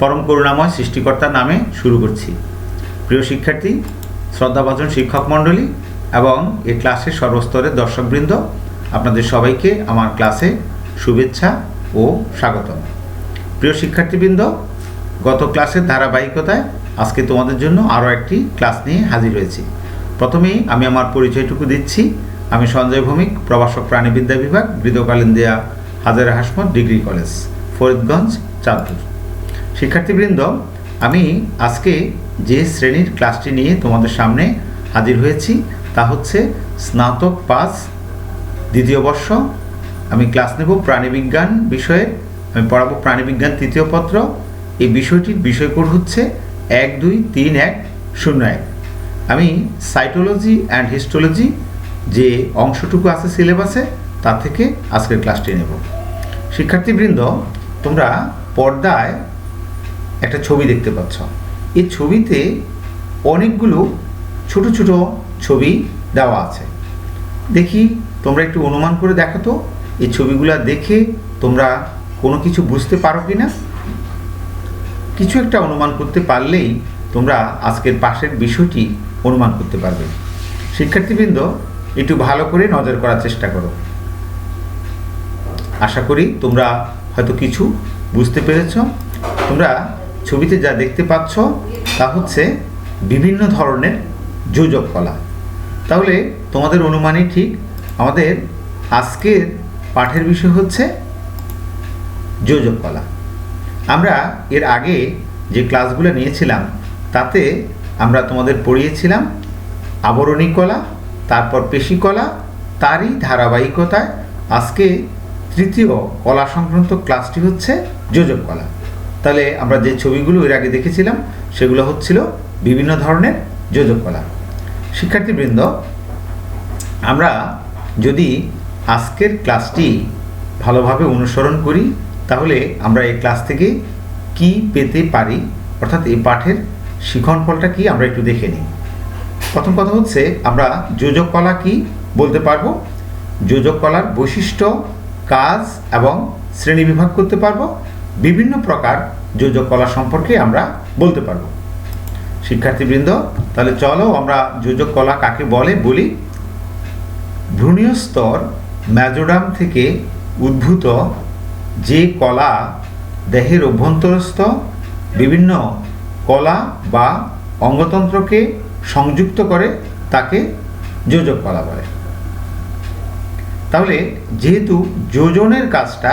পরম করুণাময় সৃষ্টিকর্তার নামে শুরু করছি। প্রিয় শিক্ষার্থী, শ্রদ্ধাভাজন শিক্ষক মণ্ডলী এবং এ ক্লাসের সর্বস্তরের দর্শকবৃন্দ, আপনাদের সবাইকে আমার ক্লাসে শুভেচ্ছা ও স্বাগতম। প্রিয় শিক্ষার্থীবৃন্দ, গত ক্লাসের ধারাবাহিকতায় আজকে তোমাদের জন্য আরও একটি ক্লাস নিয়ে হাজির হয়েছি। প্রথমেই আমি আমার পরিচয়টুকু দিচ্ছি। আমি সঞ্জয় ভৌমিক, প্রভাষক প্রাণীবিদ্যা বিভাগ বৃদকালীন দেয়া হাজারা হাসমত ডিগ্রি কলেজ, ফরিদগঞ্জ, চাঁদপুর। শিক্ষার্থীবৃন্দ, আমি আজকে যে শ্রেণির ক্লাসটি নিয়ে তোমাদের সামনে হাজির হয়েছি তা হচ্ছে স্নাতক পাস দ্বিতীয় বর্ষ। আমি ক্লাস নেব প্রাণীবিজ্ঞান বিষয়ে, আমি পড়াবো প্রাণীবিজ্ঞান তৃতীয় পত্র। এই বিষয়টির বিষয়কোড হচ্ছে এক দুই তিন এক শূন্য এক। আমি সাইটোলজি অ্যান্ড হিস্টোলজি যে অংশটুকু আছে সিলেবাসে, তা থেকে আজকের ক্লাসটি নেব। শিক্ষার্থীবৃন্দ, তোমরা পর্দায় একটা ছবি দেখতে পাচ্ছ। এই ছবিতে অনেকগুলো ছোট ছোট ছবি দেওয়া আছে। দেখি, তোমরা একটু অনুমান করে দেখো তো, এই ছবিগুলো দেখে তোমরা কোনো কিছু বুঝতে পারো কি না কিছু একটা অনুমান করতে পারলেই তোমরা আজকের পাশের বিষয়টি অনুমান করতে পারবে। শিক্ষার্থীবৃন্দ, একটু ভালো করে নজর করার চেষ্টা করো। আশা করি তোমরা হয়তো কিছু বুঝতে পেরেছ। তোমরা ছবিতে যা দেখতে পাচ্ছ, তা হচ্ছে বিভিন্ন ধরনের যোজক কলা। তাহলে তোমাদের অনুমানই ঠিক। আমাদের আজকের পাঠের বিষয় হচ্ছে যোজক কলা। আমরা এর আগে যে ক্লাসগুলো নিয়েছিলাম, তাতে আমরা তোমাদের পড়িয়েছিলাম আবরণী কলা, তারপর পেশি কলা, তারই ধারাবাহিকতায় আজকে তৃতীয় কলা সংক্রান্ত ক্লাসটি হচ্ছে যোজক কলা। তাহলে আমরা যে ছবিগুলো এর আগে দেখেছিলাম, সেগুলো হচ্ছিল বিভিন্ন ধরনের যোজক কলা শিক্ষার্থীবৃন্দ, আমরা যদি আজকের ক্লাসটি ভালোভাবে অনুসরণ করি, তাহলে আমরা এই ক্লাস থেকে কি পেতে পারি, অর্থাৎ এই পাঠের শিখন ফলটা কি, আমরা একটু দেখে নিই। প্রথম কথা হচ্ছে, আমরা যোজক কলা কি বলতে পারব? যোজক কলার বৈশিষ্ট্য, কাজ এবং শ্রেণি বিভাগ করতে পারব? বিভিন্ন প্রকার যোজক কলা সম্পর্কে আমরা বলতে পারব। শিক্ষার্থীবৃন্দ, তাহলে চলো আমরা যোজক কলা কাকে বলে বলি? ভ্রূণীয় স্তর ম্যাজোডাম থেকে উদ্ভূত যে কলা দেহের অভ্যন্তরস্থ বিভিন্ন কলা বা অঙ্গতন্ত্রকে সংযুক্ত করে তাকে যোজক কলা বলে। তাহলে যেহেতু যোজনের কাজটা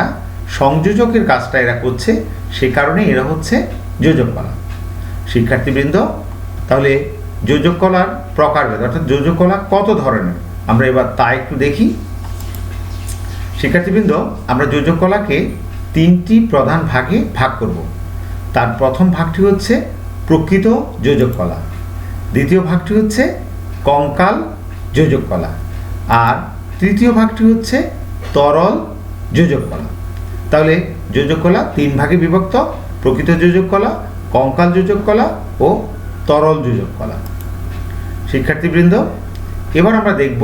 সংযোজকের কাজটা এরা করছে সে কারণে এরা হচ্ছে যোজক কলা। শিক্ষার্থীবৃন্দ, তাহলে যোজক কলার প্রকারভেদ, অর্থাৎ যোজক কলা কত ধরনের? আমরা এবার তা একটু দেখি। শিক্ষার্থীবৃন্দ, আমরা যোজক কলাকে তিনটি প্রধান ভাগে ভাগ করব। তার প্রথম ভাগটি হচ্ছে প্রকৃত যোজক কলা। দ্বিতীয় ভাগটি হচ্ছে কঙ্কাল যোজক কলা। আর তৃতীয় ভাগটি হচ্ছে তরল যোজক কলা। তাহলে যোজক কলা তিন ভাগে বিভক্ত, প্রকৃত যোজক কলা কঙ্কাল যোজক কলা ও তরল যোজক কলা শিক্ষার্থীবৃন্দ, এবার আমরা দেখব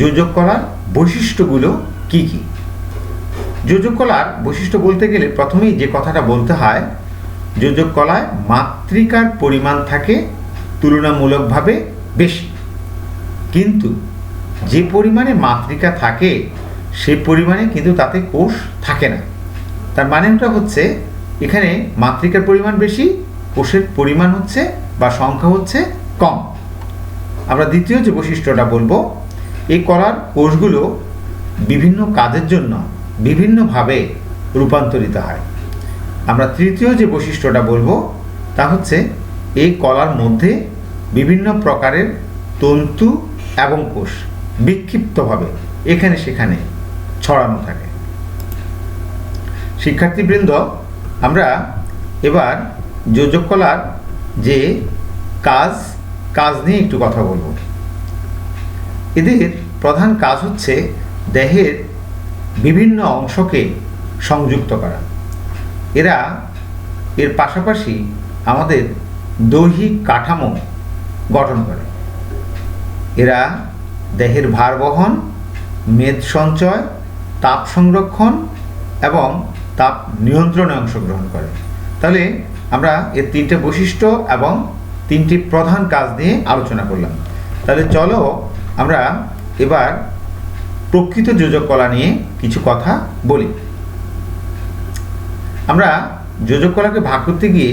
যোজক কলার বৈশিষ্ট্যগুলো কি কি। যোজক কলার বৈশিষ্ট্য বলতে গেলে প্রথমেই যে কথাটা বলতে হয় যোজক কলায় মাতৃকার পরিমাণ থাকে তুলনামূলকভাবে বেশি। কিন্তু যে পরিমাণে মাতৃকা থাকে, সে পরিমাণে কিন্তু তাতে কোষ থাকে না। তার মানেটা হচ্ছে এখানে মাতৃকার পরিমাণ বেশি, কোষের পরিমাণ হচ্ছে বা সংখ্যা হচ্ছে কম। আমরা দ্বিতীয় যে বৈশিষ্ট্যটা বলব, এই কলার কোষগুলো বিভিন্ন কাজের জন্য বিভিন্নভাবে রূপান্তরিত হয়। আমরা তৃতীয় যে বৈশিষ্ট্যটা বলব, তা হচ্ছে এই কলার মধ্যে বিভিন্ন প্রকারের তন্তু এবং কোষ বিক্ষিপ্তভাবে এখানে সেখানে ছড়ানো থাকে। শিক্ষার্থীবৃন্দ, আমরা এবার যোজক কলার যে কাজ কাজ নিয়ে একটু কথা বলব। এদের প্রধান কাজ হচ্ছে দেহের বিভিন্ন অংশকে সংযুক্ত করা। এরা, এর পাশাপাশি আমাদের দৈহিক কাঠামো গঠন করে। এরা দেহের ভার বহন, মেদ সঞ্চয়, তাপ সংরক্ষণ এবং তাপ নিয়ন্ত্রণে অংশগ্রহণ করে। তাহলে আমরা এর তিনটে বৈশিষ্ট্য এবং তিনটি প্রধান কাজ নিয়ে আলোচনা করলাম। তাহলে চলো আমরা এবার প্রকৃত যোজক কলা নিয়ে কিছু কথা বলি। আমরা যোজক কলাকে ভাগ করতে গিয়ে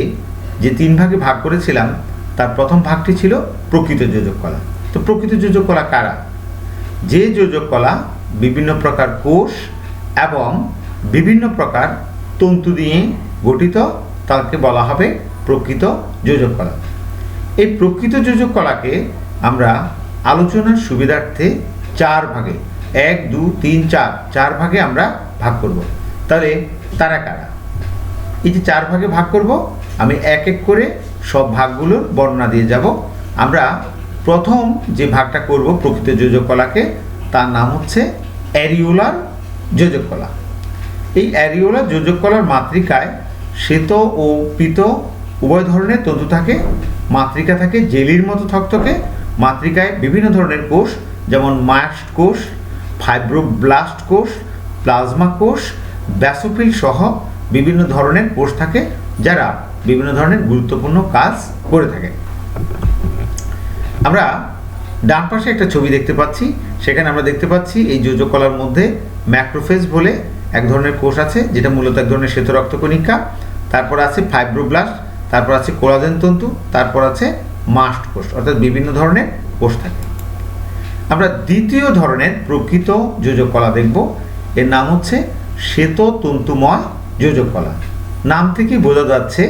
যে তিন ভাগে ভাগ করেছিলাম, তার প্রথম ভাগটি ছিল প্রকৃত যোজক কলা তো প্রকৃত যোজক কলা কারা? যে যোজক কলা বিভিন্ন প্রকার কোষ এবং বিভিন্ন প্রকার তন্তু দিয়ে গঠিত, তাকে বলা হবে প্রকৃত যোজক কলা। এই প্রকৃত যোজক কলাকে আমরা আলোচনার সুবিধার্থে চার ভাগে, এক, দু, তিন, চার চার ভাগে আমরা ভাগ করব। তাহলে তারা কারা? এই যে চার ভাগে ভাগ করব, আমি এক এক করে সব ভাগগুলোর বর্ণনা দিয়ে যাব। আমরা প্রথম যে ভাগটা করব প্রকৃত যোজক কলাকে, তার নাম হচ্ছে অ্যারিওলার যোজক কলা। এই অ্যারিওলা যোজক কলার মাতৃকায় শ্বেত ও পিত উভয় ধরনের তন্তু থাকে, মাতৃকা থাকে জেলির মতো থকথকে, মাতৃকায় বিভিন্ন ধরনের কোষ, যেমন মায়াস্ট কোষ, ফাইব্রোব্লাস্ট কোষ, প্লাজমা কোষ, ব্যাসোফিল সহ বিভিন্ন ধরনের কোষ থাকে, যারা বিভিন্ন ধরনের গুরুত্বপূর্ণ কাজ করে থাকে। আমরা ডান পাশে একটা ছবি দেখতে পাচ্ছি, সেখানে আমরা দেখতে পাচ্ছি এই যোজক কলার মধ্যে ম্যাক্রোফেজ বলে এক ধরনের কোষ আছে, যেটা মূলত এক ধরনের শ্বেত রক্তকণিকা, তারপর আছে ফাইব্রোব্লাস্ট তারপর আছে কোলাজেন তন্তু, তারপর আছে মাস্ট কোষ, অর্থাৎ বিভিন্ন ধরনের কোষ থাকে। আমরা দ্বিতীয় ধরনের প্রকৃত যোজক কলা দেখব, এর নাম হচ্ছে শ্বেত তন্তুময় যোজক কলা নাম থেকে বোঝা যাচ্ছে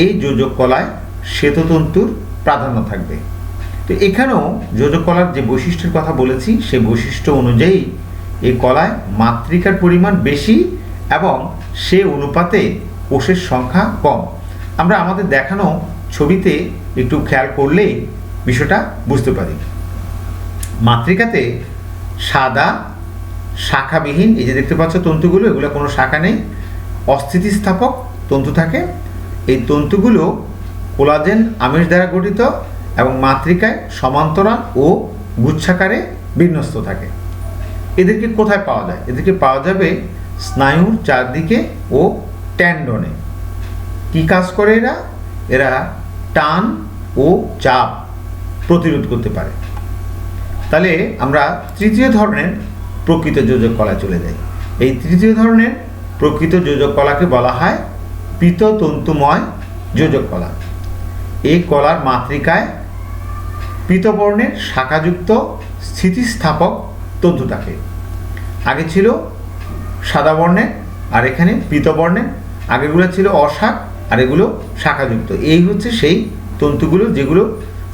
এই যোজক কলায় শ্বেততন্তুর প্রাধান্য থাকবে। তো এখানেও যোজক কলার যে বৈশিষ্ট্যের কথা বলেছি সেই বৈশিষ্ট্য অনুযায়ী এই কলায় মাতৃকার পরিমাণ বেশি এবং সে অনুপাতে কোষের সংখ্যা কম। আমরা আমাদের দেখানো ছবিতে একটু খেয়াল করলেই বিষয়টা বুঝতে পারি। মাতৃকাতে সাদা শাখাবিহীন, এই যে দেখতে পাচ্ছ তন্তুগুলো, এগুলো কোনো শাখা নেই, অস্থিতিস্থাপক তন্তু থাকে। এই তন্তুগুলো কোলাজেন আমিষ দ্বারা গঠিত এবং মাতৃকায় সমান্তরাল ও গুচ্ছাকারে বিন্যস্ত থাকে। এদেরকে কোথায় পাওয়া যায়? এদেরকে পাওয়া যাবে স্নায়ুর চারদিকে ও ট্যান্ডনে। কি কাজ করে এরা? এরা টান ও চাপ প্রতিরোধ করতে পারে। তাহলে আমরা তৃতীয় ধরনের প্রকৃত যোজক কলা চলে যাই। এই তৃতীয় ধরনের প্রকৃত যোজক কলাকে বলা হয় পিততন্তুময় যোজক কলা। এই কলার মাতৃকায় পিতবর্ণের শাখাযুক্ত স্থিতিস্থাপক তন্তু থাকে আগে ছিল সাদা বর্ণের আর এখানে পিতবর্ণের আগেগুলো ছিল অশাক, আর এগুলো শাখাযুক্ত। এই হচ্ছে সেই তন্তুগুলো যেগুলো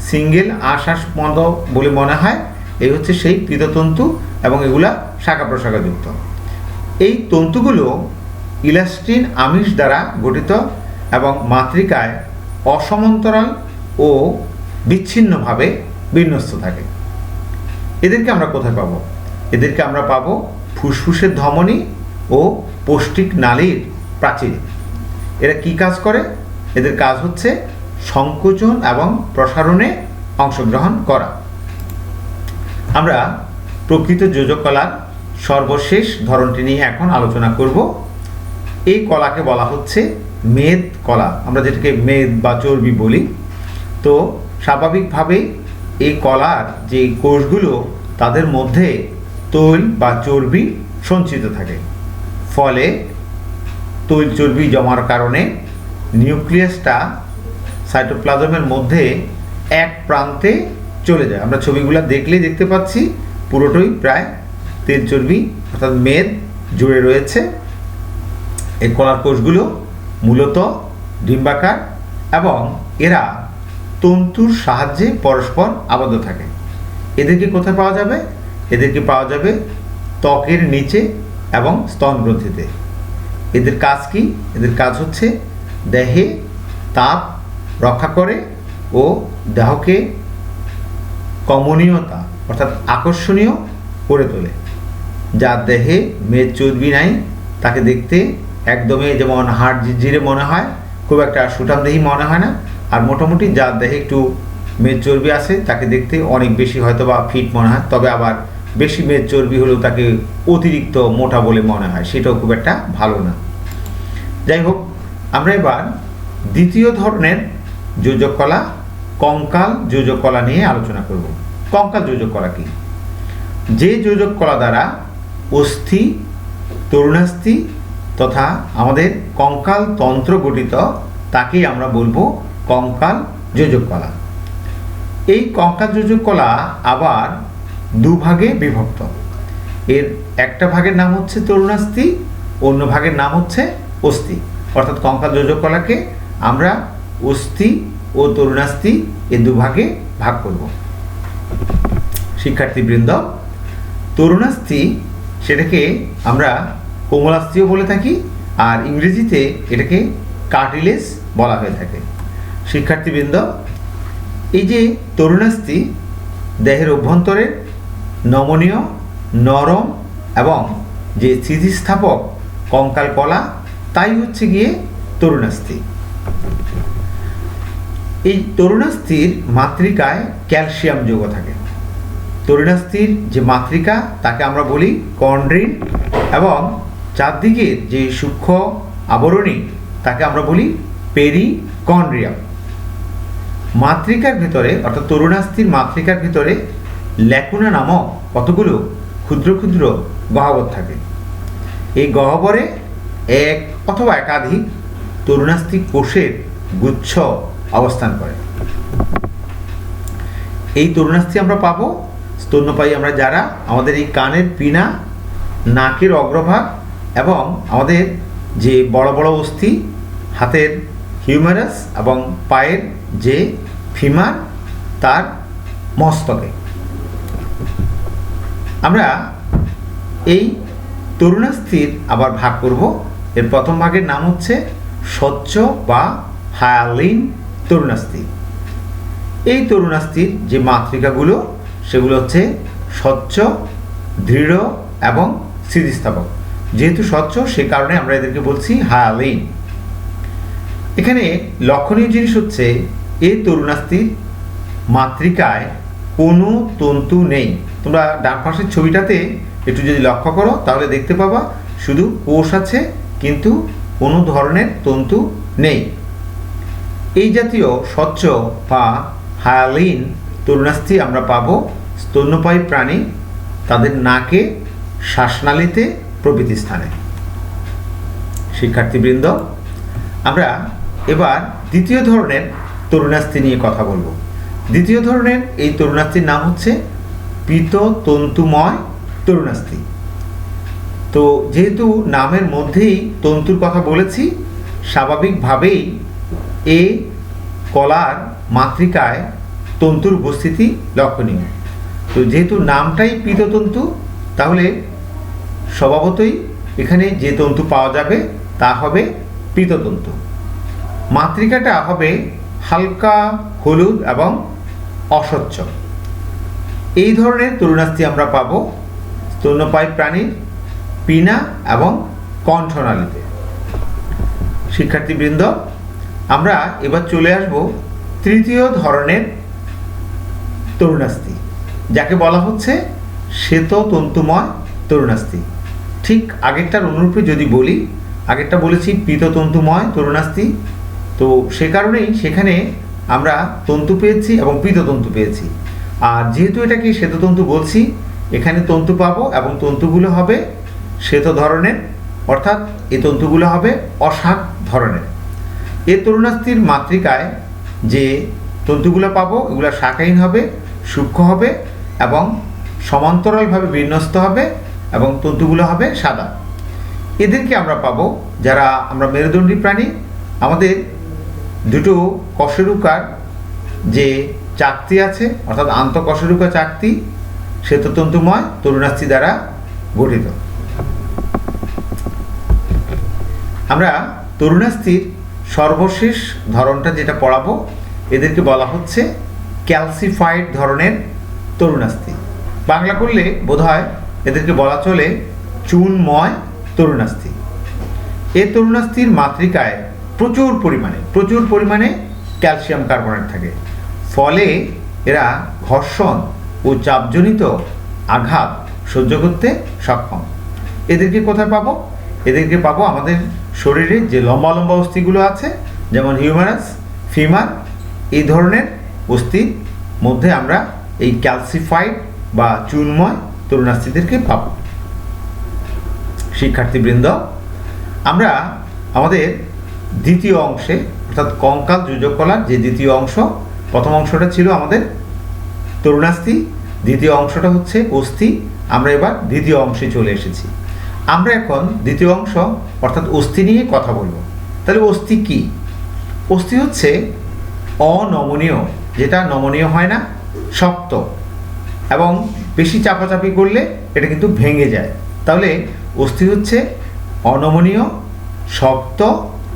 সিঙ্গেল আশ্বাস মন্দ বলে মনে হয়। এই হচ্ছে সেই পিততন্তু এবং এগুলা শাখা প্রশাখাযুক্ত। এই তন্তুগুলো ইলাস্টিন আমিষ দ্বারা গঠিত এবং মাতৃকায় অসমান্তরাল ও বিচ্ছিন্নভাবে বিন্যস্ত থাকে। এদেরকে আমরা কোথায় পাবো? এদেরকে আমরা পাব ফুসফুসের ধমনী ও পৌষ্টিক নালীর প্রাচীর। এরা কি কাজ করে? এদের কাজ হচ্ছে সংকোচন এবং প্রসারণে অংশগ্রহণ করা। আমরা প্রকৃত যোজক কলার সর্বশেষ ধরনটি নিয়ে এখন আলোচনা করব। এই কলাকে বলা হচ্ছে মেদ কলা। আমরা যেটাকে মেদ বা চর্বি বলি। তো স্বাভাবিকভাবেই এই কলার যে কোষগুলো, তাদের মধ্যে তৈল বা চর্বি সঞ্চিত থাকে। ফলে তৈল চর্বি জমার কারণে নিউক্লিয়াসটা সাইটোপ্লাজমের মধ্যে এক প্রান্তে চলে যায়। আমরা ছবিগুলো দেখলেই দেখতে পাচ্ছি, পুরোটাই প্রায় তেল চর্বি অর্থাৎ মেদ জুড়ে রয়েছে। এই কলার কোষগুলো মূলত ডিম্বাকার এবং এরা তন্তুর সাহায্যে পরস্পর আবদ্ধ থাকে। এদেরকে কোথায় পাওয়া যাবে? এদেরকে পাওয়া যাবে ত্বকের নিচে এবং স্তন গ্রন্থিতে। এদের কাজ কি? এদের কাজ হচ্ছে দেহে তাপ রক্ষা করে ও দেহকে কমনীয়তা, অর্থাৎ আকর্ষণীয় করে তোলে। যার দেহে মেদ, চর্বি নাই, তাকে দেখতে একদমই যেমন হাড় ঝিরঝিরে মনে হয়, খুব একটা সুঠামদেহি মনে হয় না। আর মোটামুটি যার দেহে একটু মেদ, চর্বি আছে, তাকে দেখতে অনেক বেশি হয়তো বা ফিট মনে হয়, তবে আবার বেশি মেদ চর্বি হলেও তাকে অতিরিক্ত মোটা বলে মনে হয়, সেটাও খুব একটা ভালো না। যাই হোক, আমরা এবার দ্বিতীয় ধরনের যোজক কলা কঙ্কাল যোজক কলা নিয়ে আলোচনা করব। কঙ্কাল যোজক কলা কি? যে যোজক কলা দ্বারা অস্থি, তরুণাস্থি তথা আমাদের কঙ্কাল তন্ত্র গঠিত, তাকেই আমরা বলব কঙ্কাল যোজক কলা এই কঙ্কাল যোজক কলা আবার দুভাগে বিভক্ত। এর একটা ভাগের নাম হচ্ছে তরুণাস্থি, অন্য ভাগের নাম হচ্ছে অস্থি। অর্থাৎ কঙ্কাল যোজক কলাকে আমরা অস্থি ও তরুণাস্থি এ দুভাগে ভাগ করব। শিক্ষার্থীবৃন্দ, তরুণাস্থি সেটাকে আমরা কোমলাস্থিও বলে থাকি আর ইংরেজিতে এটাকে কার্টিলেজ বলা হয়ে থাকে। শিক্ষার্থীবৃন্দ, এই যে তরুণাস্থি দেহের অভ্যন্তরে নমনীয়, নরম এবং যে স্থিতিস্থাপক কঙ্কাল কলা, তাই হচ্ছে গিয়ে তরুণাস্থি। এই তরুণাস্থির মাতৃকায় ক্যালসিয়াম যোগ থাকে। তরুণাস্থির যে মাতৃকা, তাকে আমরা বলি কন্ড্রিন এবং চারদিকের যে সূক্ষ্ম আবরণী, তাকে আমরা বলি পেরিকন্ড্রিয়াম। মাতৃকার ভিতরে, অর্থাৎ তরুণাস্থির মাতৃকার ভিতরে ল্যাকুনা নামক কতগুলো ক্ষুদ্র ক্ষুদ্র গহ্বর থাকে। এই গহ্বরে এক অথবা একাধিক তরুণাস্থি কোষের গুচ্ছ অবস্থান করে। এই তরুণাস্থি আমরা পাবো, স্তন্যপায়ী আমরা যারা, আমাদের এই কানের পিনা, নাকের অগ্রভাগ এবং আমাদের যে বড় বড় অস্থি, হাতের হিউমারাস এবং পায়ের যে ফিমার তার মস্তকে। আমরা এই তরুণাস্থির আবার ভাগ করব। এর প্রথম ভাগের নাম হচ্ছে স্বচ্ছ বা হায়ালিন তরুণাস্থি এই তরুণাস্থির যে মাতৃকাগুলো, সেগুলো হচ্ছে স্বচ্ছ, দৃঢ় এবং স্থিতিস্থাপক যেহেতু স্বচ্ছ, সে কারণে আমরা এদেরকে বলছি হায়ালিন। এখানে লক্ষণীয় জিনিস হচ্ছে এই তরুণাস্থির মাতৃকায় কোনো তন্তু নেই। তোমরা ডান পাশের ছবিটাতে একটু যদি লক্ষ্য করো, তাহলে দেখতে পাবা শুধু কোষ আছে, কিন্তু কোনো ধরনের তন্তু নেই। এই জাতীয় স্বচ্ছ বা হায়ালিন তরুণাস্থি আমরা পাবো স্তন্যপায়ী প্রাণী তাদের নাকে, শ্বাসনালীতে, প্রভৃতি স্থানে। শিক্ষার্থীবৃন্দ, আমরা এবার দ্বিতীয় ধরনের তরুণাস্থি নিয়ে কথা বলব। দ্বিতীয় ধরনের এই তরুণাস্থির নাম হচ্ছে পিততন্তুময় তরুণাস্থি। তো যেহেতু নামের মধ্যেই তন্তুর কথা বলেছি, স্বাভাবিকভাবেই এ কলার মাতৃকায় তন্তুর উপস্থিতি লক্ষণীয়। তো যেহেতু নামটাই পিততন্তু, তাহলে স্বভাবতই এখানে যে তন্তু পাওয়া যাবে, তা হবে পিততন্তু। মাতৃকাটা হবে হালকা হলুদ এবং অস্বচ্ছ এই ধরনের তরুণাস্থি আমরা পাবো স্তন্যপায়ী প্রাণীর পিনা এবং কণ্ঠনালীতে। শিক্ষার্থীবৃন্দ, আমরা এবার চলে আসব তৃতীয় ধরনের তরুণাস্থি, যাকে বলা হচ্ছে শ্বেত তন্তুময় তরুণাস্থি। ঠিক আগেরটার অনুরূপে যদি বলি, আগেরটা বলেছি পিততন্তুময় তরুণাস্থি, তো সে কারণেই সেখানে আমরা তন্তু পেয়েছি এবং পিততন্তু পেয়েছি। আর যেহেতু এটাকে শ্বেততন্তু বলছি, এখানে তন্তু পাবো এবং তন্তুগুলো হবে শ্বেত ধরনের, অর্থাৎ এ তন্তুগুলো হবে অশাক ধরনের। এ তরুণাস্থির মাতৃকায় যে তন্তুগুলো পাবো, এগুলো শাখাহীন হবে, সূক্ষ্ম হবে এবং সমান্তরালভাবে বিন্যস্ত হবে এবং তন্তুগুলো হবে সাদা। এদেরকে আমরা পাবো যারা আমরা মেরুদণ্ডী প্রাণী। আমাদের দুটো কশেরুকার যে চাকতি আছে, অর্থাৎ আন্তঃকশেরুকা চাকতি, শ্বেততন্তুময় তরুণাস্থি দ্বারা গঠিত। আমরা তরুণাস্থির সর্বশেষ ধরনটা যেটা পড়াবো, এদেরকে বলা হচ্ছে ক্যালসিফাইড ধরনের তরুণাস্থি। বাংলা করলে বোধহয় এদেরকে বলা চলে চুনময় তরুণাস্থি। এ তরুণাস্থির মাতৃকায় প্রচুর পরিমাণে প্রচুর পরিমাণে ক্যালসিয়াম কার্বনেট থাকে। ফলে এরা ঘর্ষণ ও চাপজনিত আঘাত সহ্য করতে সক্ষম। এদেরকে কোথায় পাবো? এদেরকে পাবো আমাদের শরীরে যে লম্বা লম্বা অস্থিগুলো আছে, যেমন হিউমারাস ফিমার এই ধরনের অস্থির মধ্যে আমরা এই ক্যালসিফাইড বা চুনময় তরুণাস্থিদেরকে পাব। শিক্ষার্থীবৃন্দ, আমরা আমাদের দ্বিতীয় অংশে, অর্থাৎ কঙ্কাল যোজক কলার যে দ্বিতীয় অংশ প্রথম অংশটা ছিল আমাদের তরুণাস্থি, দ্বিতীয় অংশটা হচ্ছে অস্থি। আমরা এবার দ্বিতীয় অংশে চলে এসেছি। আমরা এখন দ্বিতীয় অংশ, অর্থাৎ অস্থি নিয়ে কথা বলব। তাহলে অস্থি কি? অস্থি হচ্ছে অনমনীয়, যেটা নমনীয় হয় না, শক্ত। এবং বেশি চাপাচাপি করলে এটা কিন্তু ভেঙে যায়। তাহলে অস্থি হচ্ছে অনমনীয়, শক্ত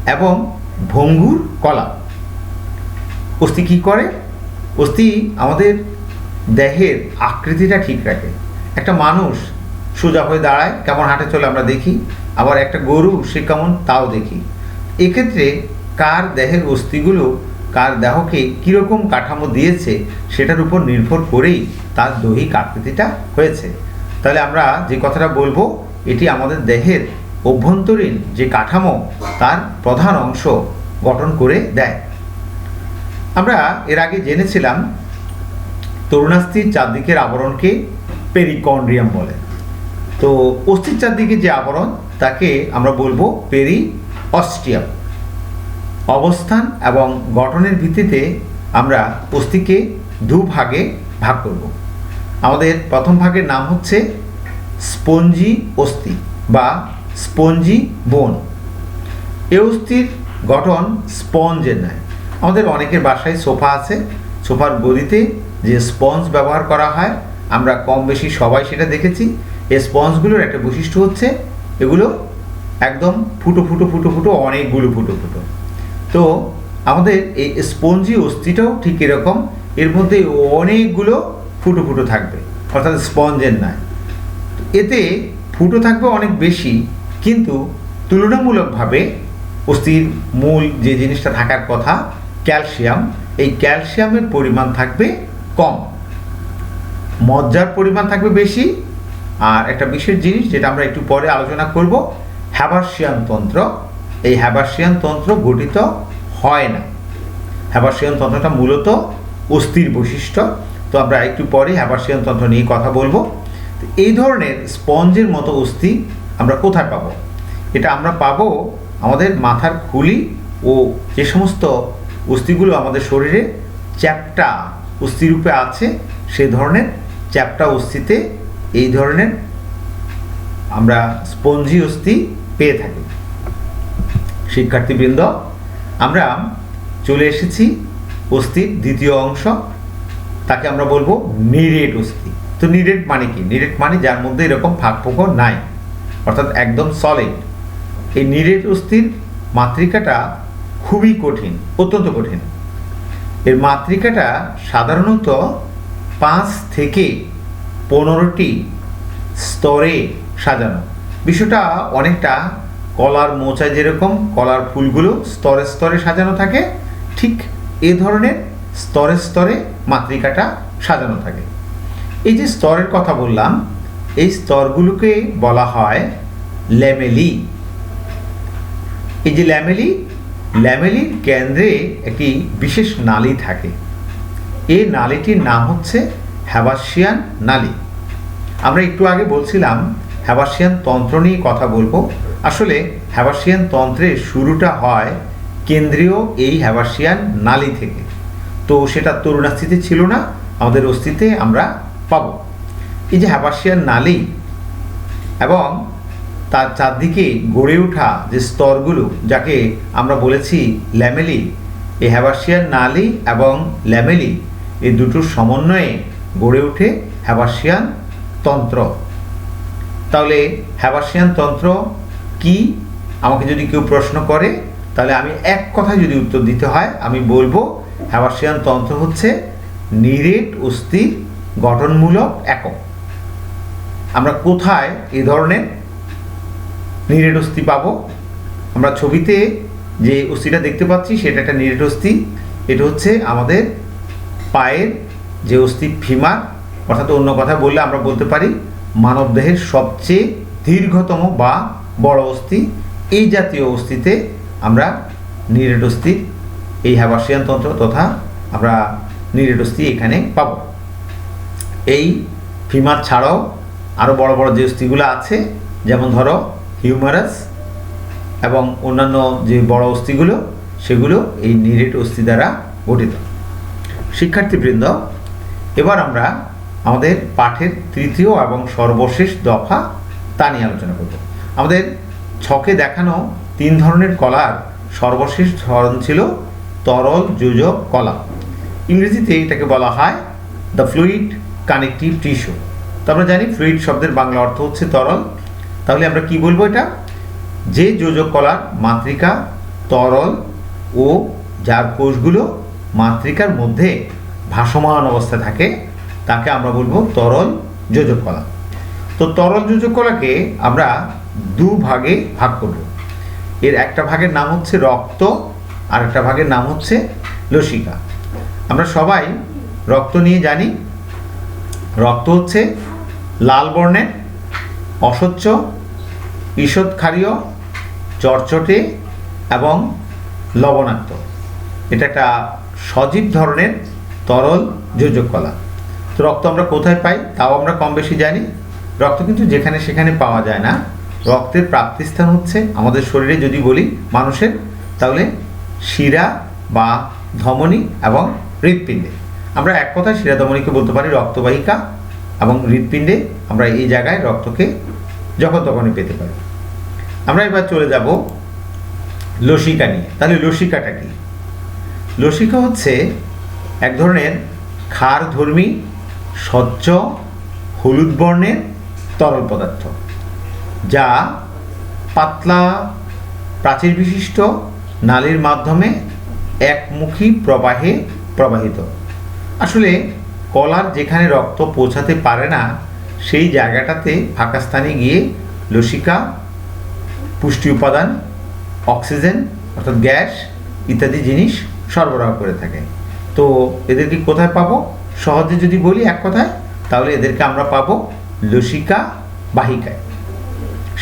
এবং ভঙ্গুর কলা। অস্থি কী করে? অস্থি আমাদের দেহের আকৃতিটা ঠিক রাখে। একটা মানুষ সোজা হয়ে দাঁড়ায়, কেমন হাঁটে চলে আমরা দেখি, আবার একটা গরু সে কেমন তাও দেখি। এক্ষেত্রে কার দেহের অস্থিগুলো কার দেহকে কীরকম কাঠামো দিয়েছে সেটার উপর নির্ভর করেই তার দৈহিক আকৃতিটা হয়েছে। তাহলে আমরা যে কথাটা বলব, এটি আমাদের দেহের অভ্যন্তরীণ যে কাঠামো, তার প্রধান অংশ গঠন করে দেয়। আমরা এর আগে জেনেছিলাম তরুণাস্থির চারদিকের আবরণকে পেরিকন্ড্রিয়াম বলে। তো অস্থির চারদিকে যে আবরণ, তাকে আমরা বলব পেরি অস্ট্রিয়াম অবস্থান এবং গঠনের ভিত্তিতে আমরা অস্থিকে দু ভাগে ভাগ করব। আমাদের প্রথম ভাগের নাম হচ্ছে স্পঞ্জি অস্থি বা স্পঞ্জি বোন। এ অস্থির গঠন স্পঞ্জের ন্যায় আমাদের অনেকের বাসায় সোফা আছে, সোফার গদিতে যে স্পঞ্জ ব্যবহার করা হয়, আমরা কম বেশি সবাই সেটা দেখেছি। এই স্পঞ্জগুলোর একটা বৈশিষ্ট্য হচ্ছে, এগুলো একদম ফুটো ফুটো ফুটো ফুটো, অনেকগুলো ফুটো ফুটো। তো আমাদের এই স্পঞ্জি অস্থিটাও ঠিক এরকম, এর মধ্যে অনেকগুলো ফুটো ফুটো থাকবে, অর্থাৎ স্পঞ্জের নয়। এতে ফুটো থাকবে অনেক বেশি, কিন্তু তুলনামূলকভাবে অস্থির মূল যে জিনিসটা থাকার কথা ক্যালসিয়াম, এই ক্যালসিয়ামের পরিমাণ থাকবে কম। মজ্জার পরিমাণ থাকবে বেশি। আর একটা বিশেষ জিনিস যেটা আমরা একটু পরে আলোচনা করব হ্যাবার্সিয়ান তন্ত্র। এই হ্যাবার্সিয়ান তন্ত্র গঠিত হয় না। হ্যাবার্সিয়ান তন্ত্রটা মূলত অস্থির বৈশিষ্ট্য। তো আমরা একটু পরে হ্যাবার্সিয়ান তন্ত্র নিয়ে কথা বলব। এই ধরনের স্পঞ্জের মতো অস্থি আমরা কোথায় পাবো? এটা আমরা পাবো আমাদের মাথার খুলি ও যে সমস্ত অস্থিগুলো আমাদের শরীরে চ্যাপটা অস্থিরূপে আছে সেই ধরনের চ্যাপটা অস্থিতে এই ধরনের আমরা স্পঞ্জি অস্থি পেয়ে থাকি। শিক্ষার্থীবৃন্দ, আমরা চলে এসেছি অস্থির দ্বিতীয় অংশ। তাকে আমরা বলব নিরেট অস্থি। তো নিরেট মানে কি? নিরেট মানে যার মধ্যে এরকম ফাঁক ফোকর নাই, অর্থাৎ একদম সলিড এই নিরেট অস্থির মাতৃকাটা খুবই কঠিন, অত্যন্ত কঠিন। এর মাতৃকাটা সাধারণত পাঁচ থেকে পনেরোটি স্তরে সাজানো। বিষয়টা অনেকটা কলার মোচায় যেরকম, কলার ফুলগুলো স্তরে স্তরে সাজানো থাকে, ঠিক এ ধরনের স্তরে স্তরে মাতৃকাটা সাজানো থাকে। এই যে স্তরের কথা বললাম, এই স্তরগুলোকে বলা হয় ল্যামেলি। এই যে ল্যামেলি ল্যামেলির কেন্দ্রে একটি বিশেষ নালী থাকে। এই নালীটির নাম হচ্ছে হ্যাবাসিয়ান নালী। আমরা একটু আগে বলছিলাম, হ্যাবাসিয়ান তন্ত্র নিয়ে কথা বলব। আসলে হ্যাবাসিয়ান তন্ত্রের শুরুটা হয় কেন্দ্রীয় এই হ্যাবাসিয়ান নালী থেকে। তো সেটা তরুণাস্থিতি ছিল না, আমাদের অস্তিত্বে আমরা পাব। এই যে হ্যাবাসিয়ান নালী এবং তার চারদিকে গড়ে ওঠা যে স্তরগুলো, যাকে আমরা বলেছি ল্যামেলি এই হ্যাবাসিয়ান নালী এবং ল্যামেলি এই দুটোর সমন্বয়ে গড়ে ওঠে হ্যাবাসিয়ান তন্ত্র। তাহলে হ্যাবাসিয়ান তন্ত্র কি? আমাকে যদি কেউ প্রশ্ন করে, তাহলে আমি এক কথায় যদি উত্তর দিতে হয়, আমি বলব হ্যাবাসিয়ান তন্ত্র হচ্ছে নিরেট অস্থির গঠনমূলক একক। আমরা কোথায় এ ধরনের নিরেট অস্থি পাবো। আমরা ছবিতে যে অস্থিটা দেখতে পাচ্ছি, সেটা একটা নিরেট অস্থি এটা হচ্ছে আমাদের পায়ের যে অস্থি ফিমার, অর্থাৎ অন্য কথা বললে আমরা বলতে পারি মানবদেহের সবচেয়ে দীর্ঘতম বা বড় অস্থি। এই জাতীয় অস্থিতে আমরা নিরেটস্থি এই হ্যাবাসিয়ান তন্ত্র তথা আমরা নিরেটস্থি এখানে পাব। এই ফিমার ছাড়াও আরও বড় বড় যে অস্থিগুলো আছে, যেমন ধরো হিউমারাস এবং অন্যান্য যে বড় অস্থিগুলো, সেগুলো এই নিরেট অস্থি দ্বারা গঠিত। শিক্ষার্থীবৃন্দ, এবার আমরা আমাদের পাঠের তৃতীয় এবং সর্বশেষ দফা তা নিয়ে আলোচনা করব। আমাদের ছকে দেখানো তিন ধরনের কলার সর্বশেষ ধরন ছিল তরল যোজক কলা। ইংরেজিতে এটাকে বলা হয় দ্য ফ্লুইড কানেকটিভ টিস্যু তো আমরা জানি ফ্লুইড শব্দের বাংলা অর্থ হচ্ছে তরল। তাহলে আমরা কি বলব এটা? যে যোজক কলার মাতৃকা, তরল ও যার কোষগুলো মাতৃকার মধ্যে ভাসমান অবস্থায় থাকে, তাকে আমরা বলব তরল যোজক কলা। তো তরল যোজক কলাকে আমরা দু ভাগে ভাগ করব। এর একটা ভাগের নাম হচ্ছে রক্ত, আর একটা ভাগের নাম হচ্ছে লসিকা। আমরা সবাই রক্ত নিয়ে জানি। রক্ত হচ্ছে লাল বর্ণের অস্বচ্ছ ঈষৎ ক্ষারীয় চটচটে এবং লবণাক্ত। এটা একটা সজীব ধরনের তরল যোজক কলা তো রক্ত আমরা কোথায় পাই তাও আমরা কম বেশি জানি। রক্ত কিন্তু যেখানে সেখানে পাওয়া যায় না। রক্তের প্রাপ্তিস্থান হচ্ছে আমাদের শরীরে যদি বলি মানুষের, তাহলে শিরা বা ধমনী এবং হৃৎপিণ্ডে। আমরা এক কথায় শিরা, ধমনীকে বলতে পারি রক্তবাহিকা এবং হৃৎপিণ্ডে আমরা এই জায়গায় রক্তকে যখন তখনই পেতে পারি আমরা এবার চলে যাব লসিকা নিয়ে। তাহলে লসিকাটা কি? লসিকা হচ্ছে এক ধরনের ক্ষারধর্মী, স্বচ্ছ, হলুদ বর্ণের তরল পদার্থ, যা পাতলা প্রাচীর বিশিষ্ট নালীর মাধ্যমে একমুখী প্রবাহে প্রবাহিত। আসলে কলার যেখানে রক্ত পৌঁছাতে পারে না সেই জায়গাটাতে ফাঁকা স্থানে গিয়ে লসিকা, পুষ্টি উপাদান, অক্সিজেন, অর্থাৎ গ্যাস ইত্যাদি জিনিস সরবরাহ করে থাকে। তো এদেরকে কোথায় পাবো? সহজে যদি বলি এক কথায়, তাহলে এদেরকে আমরা পাবো লসিকা বাহিকায়।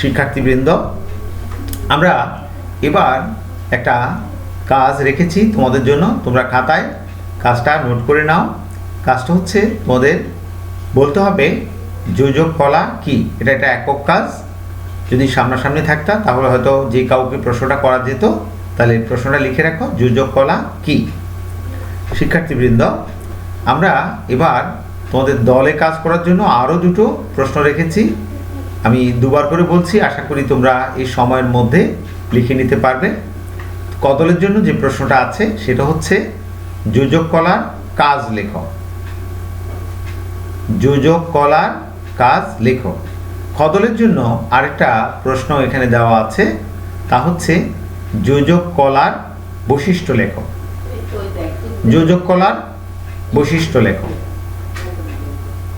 শিক্ষার্থীবৃন্দ, আমরা এবার একটা কাজ রেখেছি তোমাদের জন্য। তোমরা খাতায় কাজটা নোট করে নাও। কাজটা হচ্ছে তোমাদের বলতে হবে যোজক কলা কি? এটা একটা একক কাজ। যদি সামনাসামনি থাকতা, তাহলে হয়তো যে কাউকে প্রশ্নটা করা যেত, তাহলে প্রশ্নটা লিখে রাখো, যোজক কলা কি? শিক্ষার্থীবৃন্দ, আমরা এবার তোমাদের দলে কাজ করার জন্য আরও দুটো প্রশ্ন রেখেছি। আমি দুবার করে বলছি, আশা করি তোমরা এই সময়ের মধ্যে লিখে নিতে পারবে। কদলের জন্য যে প্রশ্নটা আছে, সেটা হচ্ছে, যোজক কলার কাজ লেখো। যোজক কলার কাজ লেখো। খদলের জন্য আরেকটা প্রশ্ন এখানে দেওয়া আছে, তা হচ্ছে যোজক কলার বৈশিষ্ট্য লেখো। যোজক কলার বৈশিষ্ট্য লেখো।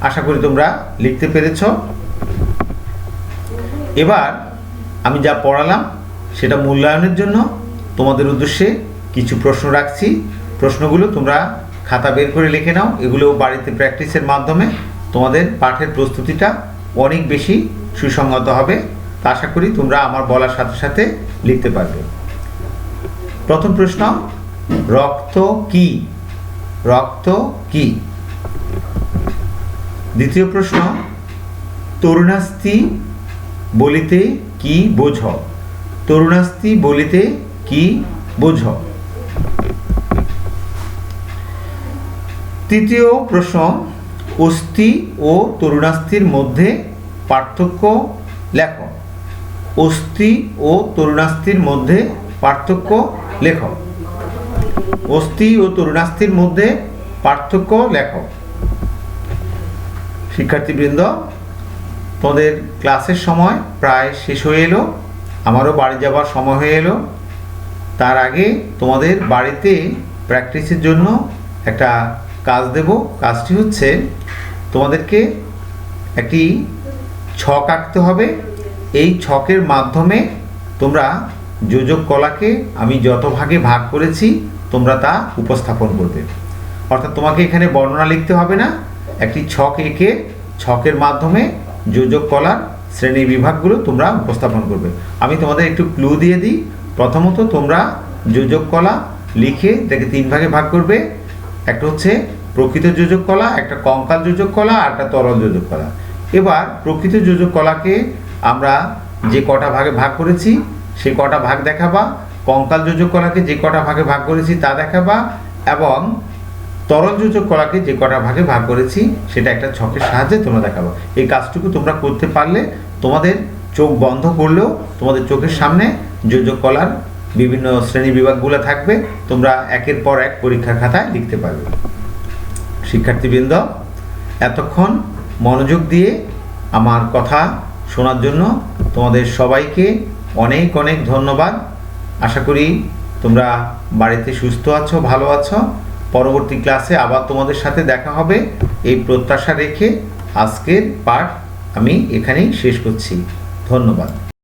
আশা করি তোমরা লিখতে পেরেছ। এবার আমি যা পড়ালাম সেটা মূল্যায়নের জন্য তোমাদের উদ্দেশ্যে কিছু প্রশ্ন রাখছি। প্রশ্নগুলো তোমরা খাতা বের করে লিখে নাও। এগুলো বাড়িতে প্র্যাকটিসের মাধ্যমে। তোমাদের পাঠের প্রস্তুতিটা অনেক বেশি সুসংগত হবে। তা আশা করি তোমরা আমার বলার সাথে সাথে লিখতে পারবে। প্রথম প্রশ্ন, রক্ত কি? রক্ত কি? দ্বিতীয় প্রশ্ন তরুণাস্তি বলিতে কি বোঝ? তরুণাস্তি বলিতে কি বোঝ? তৃতীয় প্রশ্ন অস্থি ও তরুণাস্থির মধ্যে পার্থক্য লেখ। অস্থি ও তরুণাস্থির মধ্যে পার্থক্য লেখ। অস্থি ও তরুণাস্থির মধ্যে পার্থক্য লেখ। শিক্ষার্থীবৃন্দ, তোমাদের ক্লাসের সময় প্রায় শেষ হয়ে এলো, আমারও বাড়ি যাবার সময় হয়ে এলো। তার আগে তোমাদের বাড়িতে প্র্যাকটিসের জন্য একটা কাজ দেব, কাজটি হচ্ছে তোমাদেরকে একটি ছক আঁকতে হবে। এই ছকের মাধ্যমে তোমরা যোজক কলাকে আমি যত ভাগে ভাগ করেছি, তোমরা তা উপস্থাপন করবে। অর্থাৎ তোমাকে এখানে বর্ণনা লিখতে হবে না। একটি ছক এঁকে ছকের মাধ্যমে যোজক কলার শ্রেণি বিভাগগুলো তোমরা উপস্থাপন করবে। আমি তোমাদের একটু ক্লু দিয়ে দিই। প্রথমত তোমরা যোজক কলা লিখে এটাকে তিন ভাগে ভাগ করবে। একটা হচ্ছে প্রকৃত যোজক কলা, একটা কঙ্কাল যোজক কলা, আর একটা তরল যোজক কলা। এবার প্রকৃত যোজক কলাকে আমরা যে কটা ভাগে ভাগ করেছি, সে কটা ভাগ দেখাবা, কঙ্কাল যোজক কলাকে যে কটা ভাগে ভাগ করেছি তা দেখাবা, এবং তরল যোজক কলাকে যে কটা ভাগে ভাগ করেছি, সেটা একটা ছকের সাহায্যে তোমরা দেখাবো। এই কাজটুকু তোমরা করতে পারলে তোমাদের চোখ বন্ধ করলেও তোমাদের চোখের সামনে যোজক কলার বিভিন্ন শ্রেণি বিভাগগুলো থাকবে, তোমরা একের পর এক পরীক্ষার খাতায় লিখতে পারবে। শিক্ষার্থীবৃন্দ, এতক্ষণ মনোযোগ দিয়ে আমার কথা শোনার জন্য তোমাদের সবাইকে অনেক অনেক ধন্যবাদ। আশা করি তোমরা বাড়িতে সুস্থ আছো, ভালো আছো। পরবর্তী ক্লাসে আবার তোমাদের সাথে দেখা হবে। এই প্রত্যাশা রেখে আজকের পাঠ আমি এখানেই শেষ করছি। ধন্যবাদ।